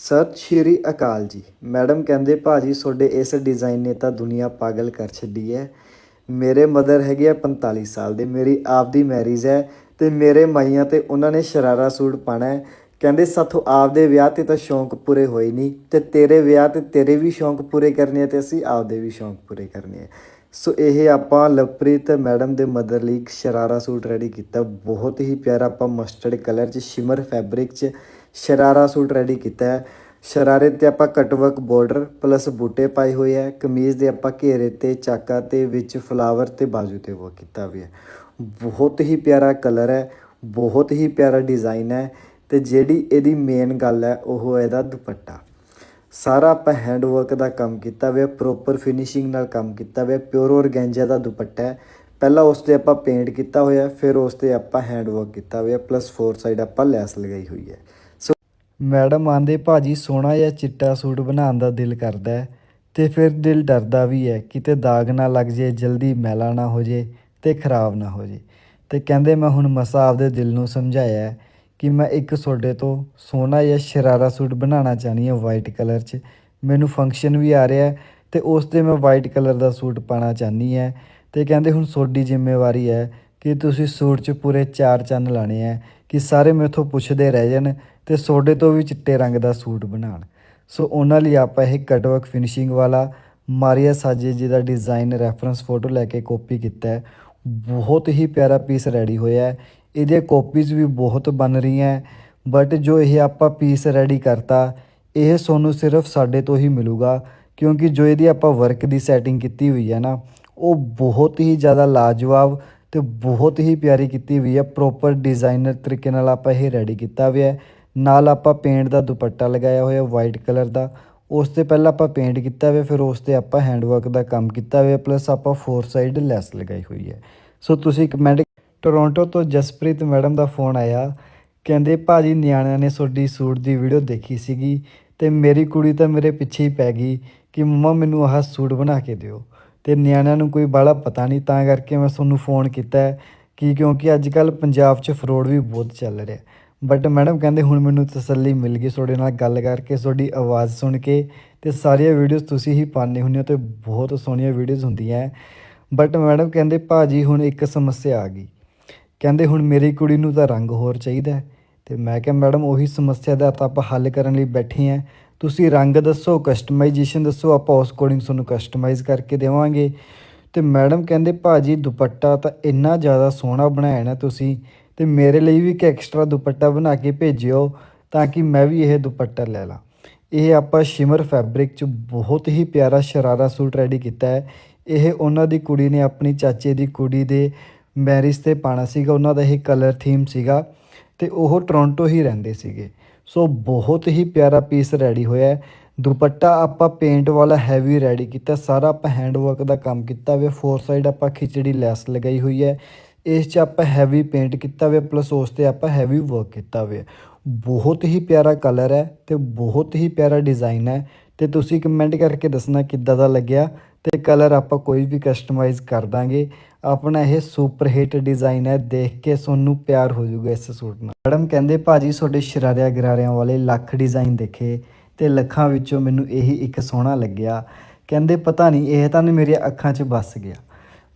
ਸਤਿ ਸ਼੍ਰੀ ਅਕਾਲ ਜੀ। ਮੈਡਮ ਕਹਿੰਦੇ, ਭਾਜੀ, ਤੁਹਾਡੇ ਇਸ ਡਿਜ਼ਾਈਨ ਨੇ ਤਾਂ ਦੁਨੀਆ ਪਾਗਲ ਕਰ ਛੱਡੀ ਹੈ। ਮੇਰੇ ਮਦਰ ਹੈਗੇ ਆ 45 ਸਾਲ ਦੇ। ਮੇਰੀ ਆਪ ਦੀ ਮੈਰਿਜ ਹੈ ਤੇ ਮੇਰੇ ਮਾਈਆਂ ਤੇ ਉਹਨਾਂ ਨੇ ਸ਼ਰਾਰਾ ਸੂਟ ਪਾਣਾ ਹੈ। ਕਹਿੰਦੇ, ਸਾਥੋਂ ਆਪਦੇ ਵਿਆਹ ਤੇ ਤਾਂ ਸ਼ੌਂਕ ਪੂਰੇ ਹੋਏ ਨਹੀਂ। ਤੇ ਤੇਰੇ ਵਿਆਹ ਤੇ ਤੇਰੇ ਵੀ ਸ਼ੌਂਕ ਪੂਰੇ ਕਰਨੇ ਆ ਤੇ ਅਸੀਂ ਆਪਦੇ ਵੀ ਸ਼ੌਂਕ ਪੂਰੇ ਕਰਨੇ ਆ। ਸੋ ਇਹ ਆਪਾਂ ਲਵਪ੍ਰੀਤ ਮੈਡਮ ਦੇ ਮਦਰ ਲਈ ਇੱਕ ਸ਼ਰਾਰਾ ਸੂਟ ਰੈਡੀ ਕੀਤਾ। ਬਹੁਤ ਹੀ ਪਿਆਰਾ ਆਪਾਂ ਮਸਟਰਡ ਕਲਰ 'ਚ, ਸ਼ਿਮਰ ਫੈਬਰਿਕ 'ਚ। ਸ਼ਰਾਰਾ ਸੂਟ ਰੈਡੀ ਕੀਤਾ ਹੈ। ਸ਼ਰਾਰੇ ਤੇ ਆਪਾਂ ਕਟਵਰਕ ਬਾਰਡਰ ਪਲੱਸ ਬੂਟੇ ਪਾਏ ਹੋਏ ਹੈ। ਕਮੀਜ਼ ਦੇ ਆਪਾਂ ਘੇਰੇ ਤੇ, ਚਾਕਾ ਤੇ, ਵਿੱਚ ਫਲਾਵਰ ਤੇ ਬਾਜੂ ਤੇ ਵਰਕ ਕੀਤਾ ਹੋਇਆ ਹੈ। ਬਹੁਤ ਹੀ ਪਿਆਰਾ ਕਲਰ ਹੈ। ਬਹੁਤ ਹੀ ਪਿਆਰਾ ਡਿਜ਼ਾਈਨ ਹੈ। ਤੇ ਜਿਹੜੀ ਇਹਦੀ ਮੇਨ ਗੱਲ ਹੈ, ਉਹ ਇਹਦਾ ਦੁਪੱਟਾ। ਸਾਰਾ ਆਪਾਂ ਹੈਂਡ ਵਰਕ ਦਾ ਕੰਮ ਕੀਤਾ ਹੋਇਆ ਪ੍ਰੋਪਰ ਫਿਨਿਸ਼ਿੰਗ ਨਾਲ ਕੰਮ ਕੀਤਾ ਹੋਇਆ ਪਿਓਰ ਔਰਗੈਂਜਾ ਦਾ ਦੁਪੱਟਾ ਹੈ। ਪਹਿਲਾਂ ਉਸ ਤੇ ਆਪਾਂ ਪੇਂਟ ਕੀਤਾ ਹੋਇਆ ਫਿਰ ਉਸ ਤੇ ਆਪਾਂ ਹੈਂਡ ਵਰਕ ਕੀਤਾ ਹੋਇਆ ਪਲੱਸ ਫੋਰ ਸਾਈਡ ਆਪਾਂ ਲੈਸ ਲਗਾਈ ਹੋਈ ਹੈ। ਮੈਡਮ ਆਂਦੇ, ਭਾਜੀ, ਸੋਹਣਾ ਜਾਂ ਚਿੱਟਾ ਸੂਟ ਬਣਾਉਣ ਦਾ ਦਿਲ ਕਰਦਾ ਹੈ ਤੇ ਫਿਰ ਦਿਲ ਡਰਦਾ ਵੀ ਹੈ, ਕਿਤੇ ਦਾਗ ਨਾ ਲੱਗ ਜੇ, ਜਲਦੀ ਮੈਲਾ ਨਾ ਹੋ ਜੇ ਤੇ ਖਰਾਬ ਨਾ ਹੋ ਜੇ। ਤੇ ਕਹਿੰਦੇ, ਮੈਂ ਹੁਣ ਮਸਾ ਆਪਦੇ ਦਿਲ ਨੂੰ ਸਮਝਾਇਆ ਕਿ ਮੈਂ ਇੱਕ ਤੁਹਾਡੇ ਤੋਂ ਸੋਹਣਾ ਜਾਂ ਸ਼ਰਾਰਾ ਸੂਟ ਬਣਾਉਣਾ ਚਾਹਨੀ ਹਾਂ ਵਾਈਟ ਕਲਰ 'ਚ। ਮੈਨੂੰ ਫੰਕਸ਼ਨ ਵੀ ਆ ਰਿਹਾ ਹੈ ਤੇ ਉਸ ਤੇ ਮੈਂ ਵਾਈਟ ਕਲਰ ਦਾ ਸੂਟ ਪਾਣਾ ਚਾਹਨੀ ਹੈ। ਤੇ ਕਹਿੰਦੇ, ਹੁਣ ਤੁਹਾਡੀ ਜ਼ਿੰਮੇਵਾਰੀ ਹੈ ਕਿ ਤੁਸੀਂ ਸੂਟ 'ਚ ਪੂਰੇ ਚਾਰ ਚੰਨ ਲਾਣੇ ਹੈ, ਕਿ ਸਾਰੇ ਮੇਥੋਂ ਪੁੱਛਦੇ ਰਹਿ ਜਾਣ ਤੇ ਤੁਹਾਡੇ ਤੋਂ ਵੀ ਚਿੱਟੇ ਰੰਗ ਦਾ ਸੂਟ ਬਣਾਉਣ। ਸੋ ਉਹਨਾਂ ਲਈ ਆਪਾਂ ਇਹ ਕਟਵਰਕ ਫਿਨਿਸ਼ਿੰਗ ਵਾਲਾ ਮਾਰੀਆ ਸਾਜੇ ਜੀ ਦਾ ਡਿਜ਼ਾਈਨ ਰੈਫਰੈਂਸ ਫੋਟੋ ਲੈ ਕੇ ਕਾਪੀ ਕੀਤਾ ਹੈ। ਬਹੁਤ ਹੀ ਪਿਆਰਾ ਪੀਸ ਰੈਡੀ ਹੋਇਆ ਹੈ। ਇਹਦੀਆਂ ਕਾਪੀਜ਼ ਵੀ ਬਹੁਤ ਬਣ ਰਹੀਆਂ ਬਟ ਜੋ ਇਹ ਆਪਾਂ ਪੀਸ ਰੈਡੀ ਕਰਤਾ, ਇਹ ਤੁਹਾਨੂੰ ਸਿਰਫ ਸਾਡੇ ਤੋਂ ਹੀ ਮਿਲੂਗਾ, ਕਿਉਂਕਿ ਜੋ ਇਹਦੀ ਆਪਾਂ ਵਰਕ ਦੀ ਸੈਟਿੰਗ ਕੀਤੀ ਹੋਈ ਹੈ ਨਾ, ਉਹ ਬਹੁਤ ਹੀ ਜ਼ਿਆਦਾ ਲਾਜਵਾਬ ਤੇ ਬਹੁਤ ਹੀ ਪਿਆਰੀ ਕੀਤੀ ਹੋਈ ਹੈ। ਪ੍ਰੋਪਰ ਡਿਜ਼ਾਈਨਰ ਤਰੀਕੇ ਨਾਲ ਆਪਾਂ ਇਹ ਰੈਡੀ ਕੀਤਾ ਹੋਇਆ ਹੈ। ਨਾਲ ਆਪਾਂ ਪੇਂਟ ਦਾ ਦੁਪੱਟਾ ਲਗਾਇਆ ਹੋਇਆ ਵਾਈਟ ਕਲਰ ਦਾ। ਉਸ ਤੇ ਪਹਿਲਾਂ ਆਪਾਂ ਪੇਂਟ ਕੀਤਾ ਹੋਇਆ, ਫਿਰ ਉਸ ਤੇ ਆਪਾਂ ਹੈਂਡਵਰਕ ਦਾ ਕੰਮ ਕੀਤਾ ਹੋਇਆ ਪਲੱਸ ਆਪਾਂ ਫੋਰ ਸਾਈਡ ਲੈਸ ਲਗਾਈ ਹੋਈ ਹੈ। ਸੋ ਤੁਸੀਂ ਕਮੈਂਟ ਟੋਰਾਂਟੋ ਤੋਂ ਜਸਪ੍ਰੀਤ ਮੈਡਮ ਦਾ ਫੋਨ ਆਇਆ, ਕਹਿੰਦੇ ਭਾਜੀ ਨਿਆਣਿਆਂ ਨੇ ਤੁਹਾਡੀ ਸੂਟ ਦੀ ਵੀਡੀਓ ਦੇਖੀ ਸੀਗੀ ਤੇ ਮੇਰੀ ਕੁੜੀ ਤਾਂ ਮੇਰੇ ਪਿੱਛੇ ਹੀ ਪੈ ਗਈ ਕਿ ਮੰਮਾ ਮੈਨੂੰ ਆਹ ਸੂਟ ਬਣਾ ਕੇ ਦਿਓ। ਤੇ ਨਿਆਣਿਆਂ ਨੂੰ ਕੋਈ ਬਾਹਲਾ ਪਤਾ ਨਹੀਂ, ਤਾਂ ਕਰਕੇ ਮੈਂ ਤੁਹਾਨੂੰ ਫੋਨ ਕੀਤਾ ਕਿ ਕਿਉਂਕਿ ਅੱਜ ਕੱਲ ਪੰਜਾਬ 'ਚ ਫਰੋਡ ਵੀ ਬਹੁਤ ਚੱਲ ਰਿਹਾ। ਬਟ ਮੈਡਮ ਕਹਿੰਦੇ ਹੁਣ ਮੈਨੂੰ ਤਸੱਲੀ ਮਿਲ ਗਈ ਤੁਹਾਡੇ ਨਾਲ ਗੱਲ ਕਰਕੇ, ਤੁਹਾਡੀ ਆਵਾਜ਼ ਸੁਣ ਕੇ ਤੇ ਸਾਰੀਆਂ ਵੀਡੀਓਜ਼ ਤੁਸੀਂ ਹੀ ਪਾਉਂਦੇ ਹੁੰਦੇ ਹੋ ਤੇ ਬਹੁਤ ਸੋਹਣੀਆਂ ਵੀਡੀਓਜ਼ ਹੁੰਦੀਆਂ। ਬਟ ਮੈਡਮ ਕਹਿੰਦੇ ਭਾਜੀ ਹੁਣ ਇੱਕ ਸਮੱਸਿਆ ਆ ਗਈ। ਕਹਿੰਦੇ ਹੁਣ ਮੇਰੀ ਕੁੜੀ ਨੂੰ ਤਾਂ ਰੰਗ ਹੋਰ ਚਾਹੀਦਾ ਹੈ। ਤੇ ਮੈਂ ਕਿਹਾ ਮੈਡਮ ਉਹੀ ਸਮੱਸਿਆ ਦਾ ਤਾਂ ਆਪਾਂ ਹੱਲ ਕਰਨ ਲਈ ਬੈਠੇ ਆਂ ਤੁਸੀਂ ਰੰਗ ਦੱਸੋ ਕਸਟਮਾਈਜੇਸ਼ਨ ਦੱਸੋ, ਆਪਾਂ ਉਸ ਅਕੋਰਡਿੰਗ ਤੁਹਾਨੂੰ ਕਸਟਮਾਈਜ਼ ਕਰਕੇ ਦੇਵਾਂਗੇ। ਤੇ ਮੈਡਮ ਕਹਿੰਦੇ ਭਾਜੀ ਦੁਪੱਟਾ ਤਾਂ ਇੰਨਾ ਜ਼ਿਆਦਾ ਸੋਹਣਾ ਬਣਾਇਆ ਨਾ ਤੁਸੀਂ ਤੇ ਮੇਰੇ ਲਈ ਵੀ ਇੱਕ ਐਕਸਟਰਾ ਦੁਪੱਟਾ ਬਣਾ ਕੇ ਭੇਜਿਓ ਤਾਂ ਕਿ ਮੈਂ ਵੀ ਇਹ ਦੁਪੱਟਾ ਲੈ ਲਾਂ। ਇਹ ਆਪਾਂ ਸ਼ਿਮਰ ਫੈਬਰਿਕ ਚ ਬਹੁਤ ਹੀ ਪਿਆਰਾ ਸ਼ਰਾਰਾ ਸੂਟ ਰੈਡੀ ਕੀਤਾ ਹੈ। ਇਹ ਉਹਨਾਂ ਦੀ ਕੁੜੀ ਨੇ ਆਪਣੀ ਚਾਚੇ ਦੀ ਕੁੜੀ ਦੇ ਮੈਰਿਜ ਤੇ ਪਾਣਾ ਸੀਗਾ। ਉਹਨਾਂ ਦਾ ਇਹ ਕਲਰ ਥੀਮ ਸੀਗਾ ਤੇ ਉਹ ਟੋਰਾਂਟੋ ਹੀ ਰਹਿੰਦੇ ਸੀਗੇ। ਸੋ ਬਹੁਤ ਹੀ ਪਿਆਰਾ ਪੀਸ ਰੈਡੀ ਹੋਇਆ ਦੁਪੱਟਾ ਆਪਾਂ ਪੇਂਟ ਵਾਲਾ ਹੈਵੀ ਰੈਡੀ ਕੀਤਾ। ਸਾਰਾ ਆਪਾਂ ਹੈਂਡ ਵਰਕ ਦਾ ਕੰਮ ਕੀਤਾ ਹੋਇਆ। ਫੋਰ ਸਾਈਡ ਆਪਾਂ ਖਿਚੜੀ ਲੈਸ ਲਗਾਈ ਹੋਈ ਹੈ। ਇਸ 'ਚ ਆਪਾਂ ਹੈਵੀ ਪੇਂਟ ਕੀਤਾ ਹੋਇਆ ਪਲੱਸ ਉਸ ਤੇ ਆਪਾਂ ਹੈਵੀ ਵਰਕ ਕੀਤਾ ਹੋਇਆ। ਬਹੁਤ ਹੀ ਪਿਆਰਾ ਕਲਰ ਹੈ ਤੇ ਬਹੁਤ ਹੀ ਪਿਆਰਾ ਡਿਜ਼ਾਈਨ ਹੈ। ਤੇ ਤੁਸੀਂ ਕਮੈਂਟ ਕਰਕੇ ਦੱਸਣਾ ਕਿੱਦਾਂ ਦਾ ਲੱਗਿਆ ਤੇ ਕਲਰ ਆਪਾਂ ਕੋਈ ਵੀ ਕਸਟਮਾਈਜ਼ ਕਰ ਦਾਂਗੇ। ਆਪਣਾ ਇਹ ਸੁਪਰ ਹਿੱਟ ਡਿਜ਼ਾਈਨ ਹੈ, ਦੇਖ ਕੇ ਤੁਹਾਨੂੰ ਪਿਆਰ ਹੋ ਜਾਊਗਾ ਇਸ ਸੂਟ ਨਾਲ। ਮੈਡਮ ਕਹਿੰਦੇ ਭਾਜੀ ਤੁਹਾਡੇ ਸ਼ਰਾਰਿਆਂ ਗਰਾਰਿਆਂ ਵਾਲੇ ਲੱਖ ਡਿਜ਼ਾਈਨ ਦੇਖੇ ਤੇ ਲੱਖਾਂ ਵਿੱਚੋਂ ਮੈਨੂੰ ਇਹੀ ਇੱਕ ਸੋਹਣਾ ਲੱਗਿਆ। ਕਹਿੰਦੇ ਪਤਾ ਨਹੀਂ, ਇਹ ਤਾਂ ਮੇਰੀਆਂ ਅੱਖਾਂ 'ਚ ਵੱਸ ਗਿਆ।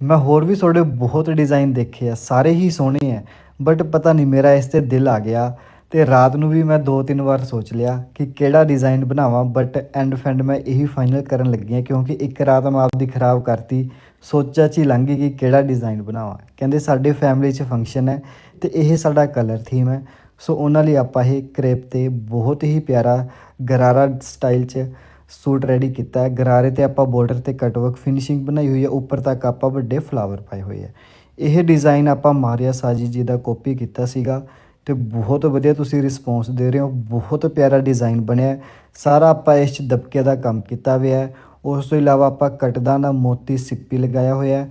ਮੈਂ ਹੋਰ ਵੀ ਤੁਹਾਡੇ ਬਹੁਤ ਡਿਜ਼ਾਈਨ ਦੇਖੇ ਆ, ਸਾਰੇ ਹੀ ਸੋਹਣੇ ਆ ਬਟ ਪਤਾ ਨਹੀਂ ਮੇਰਾ ਇਸ ਤੇ ਦਿਲ ਆ ਗਿਆ ਤੇ ਰਾਤ ਨੂੰ ਵੀ ਮੈਂ ਦੋ ਤਿੰਨ ਵਾਰ ਸੋਚ ਲਿਆ ਕਿ ਕਿਹੜਾ ਡਿਜ਼ਾਈਨ ਬਣਾਵਾਂ ਬਟ ਐਂਡ ਫੈਂਡ ਮੈਂ ਇਹੀ ਫਾਈਨਲ ਕਰਨ ਲੱਗੀ ਹਾਂ ਕਿਉਂਕਿ ਇੱਕ ਰਾਤ ਮੈਂ ਆਪਦੀ ਖਰਾਬ ਕਰਤੀ ਸੋਚਾਂ 'ਚ ਹੀ ਲੰਘ ਗਈ ਕਿ ਕਿਹੜਾ ਡਿਜ਼ਾਈਨ ਬਣਾਵਾਂ। ਕਹਿੰਦੇ ਸਾਡੇ ਫੈਮਿਲੀ 'ਚ ਫੰਕਸ਼ਨ ਹੈ ਤੇ ਇਹ ਸਾਡਾ ਕਲਰ ਥੀਮ ਹੈ, ਸੋ ਉਹਨਾਂ ਲਈ ਆਪਾਂ ਇਹ ਕਰੇਪ ਤੇ ਬਹੁਤ ਹੀ ਪਿਆਰਾ ਗਰਾਰਾ ਸਟਾਈਲ 'ਚ ਸੂਟ ਰੈਡੀ ਕੀਤਾ ਹੈ। ਗਰਾਰੇ ਤੇ ਆਪਾਂ ਬਾਰਡਰ ਤੇ ਕਟਵਰਕ ਫਿਨਿਸ਼ਿੰਗ ਬਣਾਈ ਹੋਈ ਹੈ। ਉੱਪਰ ਤੱਕ ਆਪਾਂ ਵੱਡੇ ਫਲਾਵਰ ਪਾਏ ਹੋਏ ਹੈ। ਇਹ ਡਿਜ਼ਾਈਨ ਆਪਾਂ ਮਾਰਿਆ ਸਾਜੀ ਜੀ ਦਾ ਕਾਪੀ ਕੀਤਾ ਸੀਗਾ ਤੇ ਬਹੁਤ ਵਧੀਆ ਤੁਸੀਂ ਰਿਸਪੌਂਸ ਦੇ ਰਹੇ ਹੋ। ਬਹੁਤ ਪਿਆਰਾ ਡਿਜ਼ਾਈਨ ਬਣਿਆ ਸਾਰਾ ਆਪਾਂ ਇਸ 'ਚ ਦਬਕੇ ਦਾ ਕੰਮ ਕੀਤਾ ਹੋਇਆ ਉਸ ਤੋਂ ਇਲਾਵਾ ਆਪਾਂ ਕਟਦਾਨਾ ਮੋਤੀ ਸਿੱਪੀ ਲਗਾਇਆ ਹੋਇਆ ਹੈ।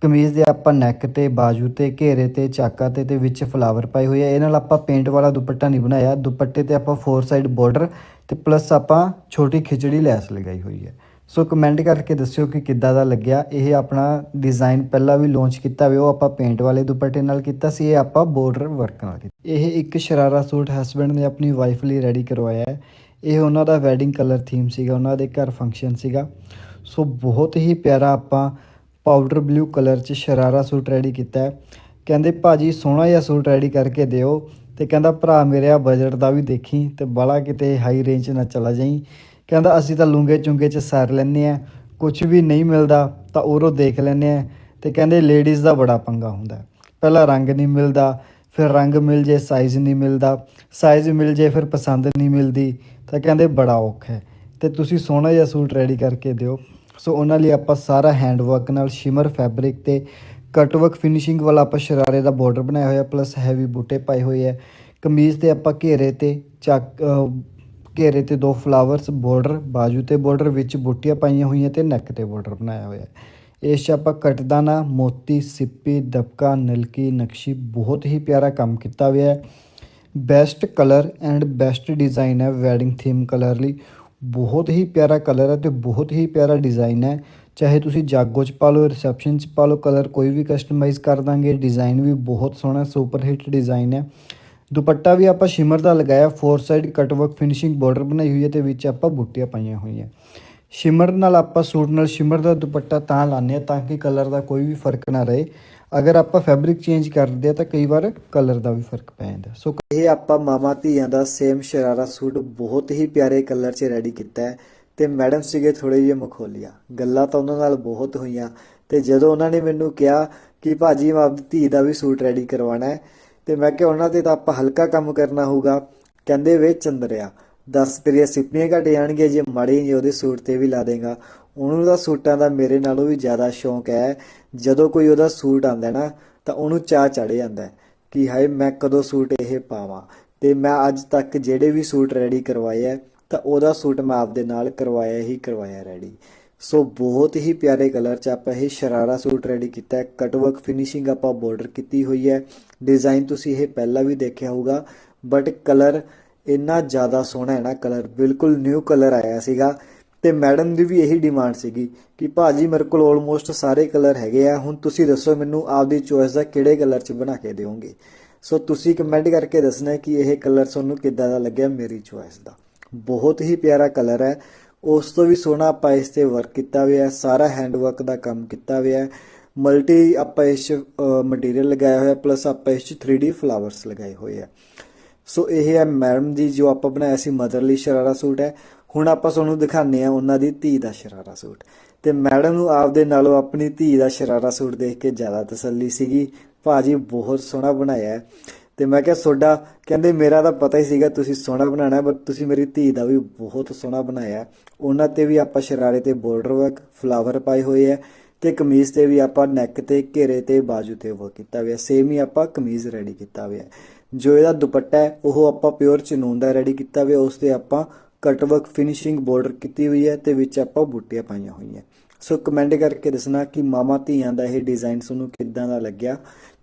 ਕਮੀਜ਼ ਦੇ ਆਪਾਂ ਨੈਕ ਤੇ, ਬਾਜੂ ਤੇ, ਘੇਰੇ ਤੇ, ਚਾਕਾ ਤੇ ਤੇ ਵਿੱਚ ਫਲਾਵਰ ਪਾਏ ਹੋਏ ਆ। ਇਹ ਨਾਲ ਆਪਾਂ ਪੇਂਟ ਵਾਲਾ ਦੁਪੱਟਾ ਨਹੀਂ ਬਣਾਇਆ। ਦੁਪੱਟੇ ਤੇ ਆਪਾਂ ਫੋਰ ਸਾਈਡ ਬਾਰਡਰ ਤੇ ਪਲੱਸ ਆਪਾਂ ਛੋਟੀ ਖਿਚੜੀ ਲੈਸ ਲਗਾਈ ਹੋਈ ਹੈ। ਸੋ ਕਮੈਂਟ ਕਰਕੇ ਦੱਸਿਓ ਕਿ ਕਿੱਦਾਂ ਦਾ ਲੱਗਿਆ। ਇਹ ਆਪਣਾ ਡਿਜ਼ਾਈਨ ਪਹਿਲਾਂ ਵੀ ਲਾਂਚ ਕੀਤਾ ਹੋਇਆ, ਉਹ ਆਪਾਂ ਪੇਂਟ ਵਾਲੇ ਦੁਪੱਟੇ ਨਾਲ ਕੀਤਾ ਸੀ। ਇਹ ਆਪਾਂ ਬਾਰਡਰ ਵਰਕ ਨਾਲ ਕੀਤਾ। ਇਹ ਇੱਕ ਸ਼ਰਾਰਾ ਸੂਟ ਹਸਬੰਡ ਨੇ ਆਪਣੀ ਵਾਈਫ ਲਈ ਰੈਡੀ ਕਰਵਾਇਆ ਹੈ। ਇਹ ਉਹਨਾਂ ਦਾ ਵੈਡਿੰਗ ਕਲਰ ਥੀਮ ਸੀਗਾ। ਉਹਨਾਂ ਦੇ ਘਰ ਫੰਕਸ਼ਨ ਸੀਗਾ। ਸੋ ਬਹੁਤ ਹੀ ਪਿਆਰਾ ਆਪਾਂ ਪਾਊਡਰ ਬਲੂ ਕਲਰ 'ਚ ਸ਼ਰਾਰਾ ਸੂਟ ਰੈਡੀ ਕੀਤਾ ਹੈ। ਕਹਿੰਦੇ, ਭਾਜੀ, ਸੋਹਣਾ ਜਿਹਾ ਸੂਟ ਰੈਡੀ ਕਰਕੇ ਦਿਓ। ਤੇ ਕਹਿੰਦਾ, ਭਰਾ ਮੇਰੇ ਆ ਬਜਟ ਦਾ ਵੀ ਦੇਖੀ ਤੇ ਬਾਲਾ ਕਿਤੇ ਹਾਈ ਰੇਂਜ ਨਾ ਚਲਾ ਜਾਈ। ਕਹਿੰਦਾ, ਅਸੀਂ ਤਾਂ ਲੂੰਗੇ ਚੁੰਗੇ 'ਚ ਸਾਰ ਲੈਨੇ ਆ ਕੁਝ ਵੀ ਨਹੀਂ ਮਿਲਦਾ ਤਾਂ ਉਰੋਂ ਦੇਖ ਲੈਨੇ ਆ ਤੇ ਕਹਿੰਦੇ ਲੇਡੀਜ਼ ਦਾ ਬੜਾ ਪੰਗਾ ਹੁੰਦਾ ਪਹਿਲਾਂ ਰੰਗ ਨਹੀਂ ਮਿਲਦਾ, ਫਿਰ ਰੰਗ ਮਿਲ ਜੇ ਸਾਈਜ਼ ਨਹੀਂ ਮਿਲਦਾ। ਸਾਈਜ਼ ਮਿਲ ਜੇ, ਫਿਰ ਪਸੰਦ ਨਹੀਂ ਮਿਲਦੀ। ਤਾਂ ਕਹਿੰਦੇ, ਬੜਾ ਔਖਾ ਹੈ। ਤੇ ਤੁਸੀਂ ਸੋਹਣਾ ਜਿਹਾ ਸੂਟ ਰੈਡੀ ਕਰਕੇ ਦਿਓ। ਸੋ ਉਹਨਾਂ ਲਈ ਆਪਾਂ ਸਾਰਾ ਹੈਂਡ ਵਰਕ ਨਾਲ ਸ਼ਿਮਰ ਫੈਬਰਿਕ ਤੇ ਕਟ ਵਰਕ ਫਿਨਿਸ਼ਿੰਗ ਵਾਲਾ ਆਪਾਂ ਸ਼ਰਾਰੇ ਦਾ ਬਾਰਡਰ ਬਣਾਇਆ ਹੋਇਆ ਪਲੱਸ ਹੈਵੀ ਬੂਟੇ ਪਾਏ ਹੋਏ ਹੈ ਕਮੀਜ਼ ਤੇ ਆਪਾਂ ਘੇਰੇ ਤੇ ਚੱਕ ਘੇਰੇ ਤੇ ਦੋ ਫਲਾਵਰਸ ਬਾਰਡਰ ਬਾਜੂ ਤੇ ਬਾਰਡਰ ਵਿੱਚ ਬੂਟੀਆਂ ਪਾਈਆਂ ਹੋਈਆਂ ਤੇ ਨੈਕ ਤੇ ਬਾਰਡਰ ਬਣਾਇਆ ਹੋਇਆ। ਇਸ 'ਚ ਆਪਾਂ ਕਟਦਾਨਾ, ਮੋਤੀ, ਸਿੱਪੀ, ਦਬਕਾ, ਨਲਕੀ, ਨਕਸ਼ੀ, ਬਹੁਤ ਹੀ ਪਿਆਰਾ ਕੰਮ ਕੀਤਾ ਹੋਇਆ। ਹੈ best colour and best design ਹੈ ਵੈਡਿੰਗ ਥੀਮ ਕਲਰ ਲਈ। ਬਹੁਤ ਹੀ ਪਿਆਰਾ ਕਲਰ ਹੈ ਤੇ ਬਹੁਤ ਹੀ ਪਿਆਰਾ ਡਿਜ਼ਾਈਨ ਹੈ। ਚਾਹੇ ਤੁਸੀਂ ਜਾਗੋ 'ਚ ਪਾ ਲਓ ਰਿਸੈਪਸ਼ਨ 'ਚ ਪਾ ਲਓ ਕਲਰ ਕੋਈ ਵੀ ਕਸਟਮਾਈਜ਼ ਕਰ ਦਾਂਗੇ ਡਿਜ਼ਾਈਨ ਵੀ ਬਹੁਤ ਸੋਹਣਾ ਸੁਪਰ ਹਿੱਟ ਡਿਜ਼ਾਈਨ ਹੈ। ਦੁਪੱਟਾ ਵੀ ਆਪਾਂ ਸ਼ਿਮਰ ਦਾ ਲਗਾਇਆ four side cutwork finishing border ਬਣਾਈ ਹੋਈ ਹੈ ਤੇ ਵਿੱਚ ਆਪਾਂ ਬੂਟੀਆਂ ਪਾਈਆਂ ਹੋਈਆਂ। ਸ਼ਿਮਰ ਨਾਲ ਆਪਾਂ ਸੂਟ ਨਾਲ ਸ਼ਿਮਰ ਦਾ ਦੁਪੱਟਾ ਤਾਂ ਲਾਉਂਦੇ ਹਾਂ, ਤਾਂ ਕਿ ਕਲਰ ਦਾ ਕੋਈ ਵੀ ਫ਼ਰਕ ਨਾ ਰਹੇ। ਅਗਰ ਆਪਾਂ ਫੈਬਰਿਕ ਚੇਂਜ ਕਰਦੇ ਆ ਤਾਂ ਕਈ ਵਾਰ ਕਲਰ ਦਾ ਵੀ ਫ਼ਰਕ ਪੈ ਜਾਂਦਾ। ਸੋ ਇਹ ਆਪਾਂ ਮਾਮਾ ਧੀਆਂ ਦਾ ਸੇਮ ਸ਼ਰਾਰਾ ਸੂਟ ਬਹੁਤ ਹੀ ਪਿਆਰੇ ਕਲਰ 'ਚ ਰੈਡੀ ਕੀਤਾ ਹੈ ਤੇ ਮੈਡਮ ਸੀਗੇ ਥੋੜੇ ਜਿਹੇ ਮਖੋਲੀਆ। ਗੱਲਾਂ ਤਾਂ ਉਹਨਾਂ ਨਾਲ ਬਹੁਤ ਹੋਈਆਂ ਤੇ ਜਦੋਂ ਉਹਨਾਂ ਨੇ ਮੈਨੂੰ ਕਿਹਾ ਕਿ ਭਾਜੀ ਮੈਂ ਆਪਣੀ ਧੀ ਦਾ ਵੀ ਸੂਟ ਰੈਡੀ ਕਰਵਾਉਣਾ ਹੈ, ਤੇ ਮੈਂ ਕਿਹਾ ਉਹਨਾਂ ਤੇ ਤਾਂ ਆਪਾਂ ਹਲਕਾ ਕੰਮ ਕਰਨਾ ਹੋਊਗਾ, ਕਹਿੰਦੇ ਵੇ ਚੰਦਰਿਆ। ਦਸ ਤੇਰੀਆਂ ਸਿੱਪੀਆਂ ਘਟ ਜਾਣਗੀਆਂ, ਜੇ ਮਾੜੀ ਜੀ ਉਹਦੇ ਸੂਟ ਤੇ ਵੀ ਲਾ ਦੇਗਾ। ਉਹਨੂੰ ਦਾ ਸੂਟਾਂ ਦਾ ਮੇਰੇ ਨਾਲੋਂ ਵੀ ਜ਼ਿਆਦਾ ਸ਼ੌਂਕ ਹੈ। ਜਦੋਂ ਕੋਈ ਉਹਦਾ ਸੂਟ ਆਂਦਾ ਨਾ, ਤਾਂ ਉਹਨੂੰ ਚਾਹ ਚੜ ਜਾਂਦਾ ਕਿ ਹਾਏ, ਮੈਂ ਕਦੋਂ ਸੂਟ ਇਹ ਪਾਵਾਂ? ਤੇ ਮੈਂ ਅੱਜ ਤੱਕ ਜਿਹੜੇ ਵੀ ਸੂਟ ਰੈਡੀ ਕਰਵਾਏ ਹੈ, ਤਾਂ ਉਹਦਾ ਸੂਟ ਮੈਂ ਆਪਦੇ ਨਾਲ ਕਰਵਾਇਆ ਹੀ ਕਰਵਾਇਆ ਰੈਡੀ ਸੋ ਬਹੁਤ ਹੀ ਪਿਆਰੇ ਕਲਰ ਚ ਆਪਾਂ ਇਹ ਸ਼ਰਾਰਾ ਸੂਟ ਰੈਡੀ ਕੀਤਾ ਹੈ। ਕਟ ਵਰਕ ਫਿਨਿਸ਼ਿੰਗ ਆਪਾਂ ਬਾਰਡਰ ਕੀਤੀ ਹੋਈ ਹੈ। ਡਿਜ਼ਾਈਨ ਤੁਸੀਂ ਇਹ ਪਹਿਲਾਂ ਵੀ ਦੇਖਿਆ ਹੋਊਗਾ। ਬਟ ਕਲਰ ਇੰਨਾ ਜ਼ਿਆਦਾ ਸੋਹਣਾ ਹੈ ਨਾ ਕਲਰ, ਬਿਲਕੁਲ ਨਿਊ ਕਲਰ ਆਇਆ ਸੀਗਾ ਤੇ ਮੈਡਮ ਦੀ ਵੀ ਇਹੀ ਡਿਮਾਂਡ ਸੀਗੀ ਕਿ ਭਾਜੀ ਮੇਰੇ ਕੋਲ ਆਲਮੋਸਟ ਸਾਰੇ ਕਲਰ ਹੈਗੇ ਆ, ਹੁਣ ਤੁਸੀਂ ਦੱਸੋ ਮੈਨੂੰ ਆਪਦੀ ਚੋਇਸ ਦਾ ਕਿਹੜੇ ਕਲਰ ਚ ਬਣਾ ਕੇ ਦਿਓਗੇ? ਸੋ ਤੁਸੀਂ ਕਮੈਂਟ ਕਰਕੇ ਦੱਸਣਾ ਕਿ ਇਹ ਕਲਰ ਤੁਹਾਨੂੰ ਕਿੱਦਾਂ ਦਾ ਲੱਗਿਆ ਮੇਰੀ ਚੋਇਸ ਦਾ। ਬਹੁਤ ਹੀ ਪਿਆਰਾ ਕਲਰ ਹੈ, ਉਸ ਤੋਂ ਵੀ ਸੋਹਣਾ ਆਪਾਂ ਇਸ ਤੇ ਵਰਕ ਕੀਤਾ ਹੋਇਆ ਹੈ ਸਾਰਾ ਹੈਂਡ ਵਰਕ ਦਾ ਕੰਮ ਕੀਤਾ ਹੋਇਆ ਹੈ ਮਲਟੀ ਆਪਾਂ ਇਸ ਮਟੀਰੀਅਲ ਲਗਾਇਆ ਹੋਇਆ ਪਲੱਸ ਆਪਾਂ ਇਸ 'ਚ 3D ਫਲਾਵਰਸ ਲਗਾਏ ਹੋਏ ਆ। ਸੋ ਇਹ ਹੈ ਮੈਡਮ ਦੀ ਜੋ ਆਪਾਂ ਬਣਾਇਆ ਸੀ ਮਦਰ ਲਈ ਸ਼ਰਾਰਾ ਸੂਟ ਹੈ। ਹੁਣ ਆਪਾਂ ਤੁਹਾਨੂੰ ਦਿਖਾਉਂਦੇ ਆ ਉਹਨਾਂ ਦੀ ਧੀ ਦਾ ਸ਼ਰਾਰਾ ਸੂਟ। ਤੇ ਮੈਡਮ ਨੂੰ ਆਪਦੇ ਨਾਲੋਂ ਆਪਣੀ ਧੀ ਦਾ ਸ਼ਰਾਰਾ ਸੂਟ ਦੇਖ ਕੇ ਜ਼ਿਆਦਾ ਤਸੱਲੀ ਸੀਗੀ। ਭਾਜੀ ਬਹੁਤ ਸੋਹਣਾ ਬਣਾਇਆ ਹੈ। ਤੇ ਮੈਂ ਕਿਹਾ, ਸੋਡਾ, ਕਹਿੰਦੇ ਮੇਰਾ ਤਾਂ ਪਤਾ ਹੀ ਸੀਗਾ ਤੁਸੀਂ ਸੋਹਣਾ ਬਣਾਉਣਾ ਬਟ ਤੁਸੀਂ ਮੇਰੀ ਧੀ ਦਾ ਵੀ ਬਹੁਤ ਸੋਹਣਾ ਬਣਾਇਆ ਉਹਨਾਂ ਤੇ ਵੀ ਆਪਾਂ ਸ਼ਰਾਰੇ ਤੇ ਬਾਰਡਰ ਵਰਕ ਫਲਾਵਰ ਪਾਏ ਹੋਏ ਹੈ ਤੇ ਕਮੀਜ਼ ਤੇ ਵੀ ਆਪਾਂ ਨੈਕ ਤੇ, ਘੇਰੇ ਤੇ, ਬਾਜੂ ਤੇ ਵਰਕ ਕੀਤਾ ਹੋਇਆ ਸੇਮ ਹੀ ਆਪਾਂ ਕਮੀਜ਼ ਰੈਡੀ ਕੀਤਾ ਹੋਇਆ ਜੋ ਇਹਦਾ ਦੁਪੱਟਾ ਹੈ, ਉਹ ਆਪਾਂ ਪਿਓਰ ਚਨੂਨ ਦਾ ਰੈਡੀ ਕੀਤਾ ਹੋਇਆ ਉਸ ਤੇ ਆਪਾਂ ਕਟਵਰਕ ਫਿਨਿਸ਼ਿੰਗ ਬਾਰਡਰ ਕੀਤੀ ਹੋਈ ਹੈ ਤੇ ਵਿੱਚ ਆਪਾਂ ਬੂਟੀਆਂ ਪਾਈਆਂ ਹੋਈਆਂ। ਸੋ ਕਮੈਂਟ ਕਰਕੇ ਦੱਸਣਾ ਕਿ ਮਾਮਾ ਧੀਆਂ ਦਾ ਇਹ ਡਿਜ਼ਾਈਨ ਤੁਹਾਨੂੰ ਕਿੱਦਾਂ ਦਾ ਲੱਗਿਆ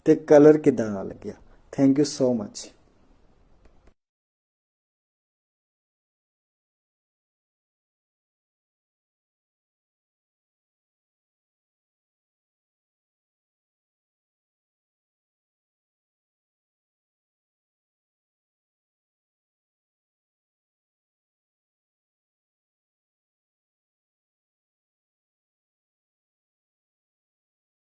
ਤੇ ਕਲਰ ਕਿੱਦਾਂ ਦਾ ਲੱਗਿਆ। Thank you so much